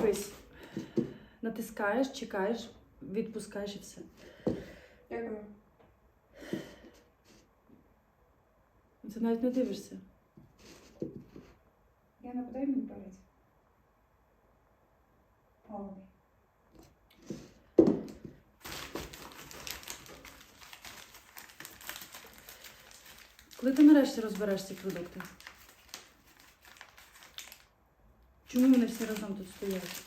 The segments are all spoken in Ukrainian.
Дивись. Натискаєш, чекаєш, відпускаєш і все. Дякую. Це навіть не дивишся. Я не подай мені палець. Голубий. Коли ти нарешті розбереш ці продукти? Чому вони всі разом тут стоять?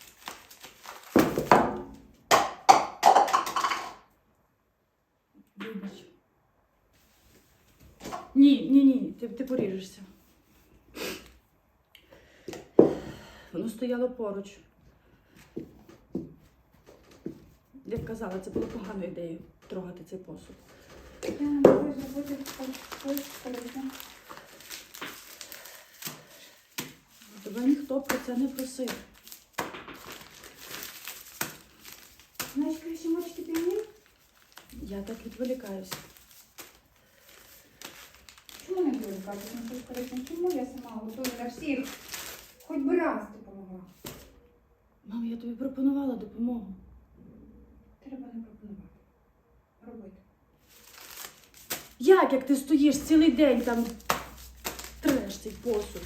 Вибач. Ні, ні, ні, ти, ти поріжешся. Воно стояло поруч. Як казала, це було поганою ідеєю трогати цей посуд. Я не можу зробити Тебе ніхто про це не просив. Знаєш, краще мочити півні? Я так відволікаюся. Чому не корисне? Чому я сама готую на всіх? Хоч би раз допомогла. Мам, я тобі пропонувала допомогу. Треба не пропонувати. Робити. Як, як ти стоїш цілий день там треш цей посуд?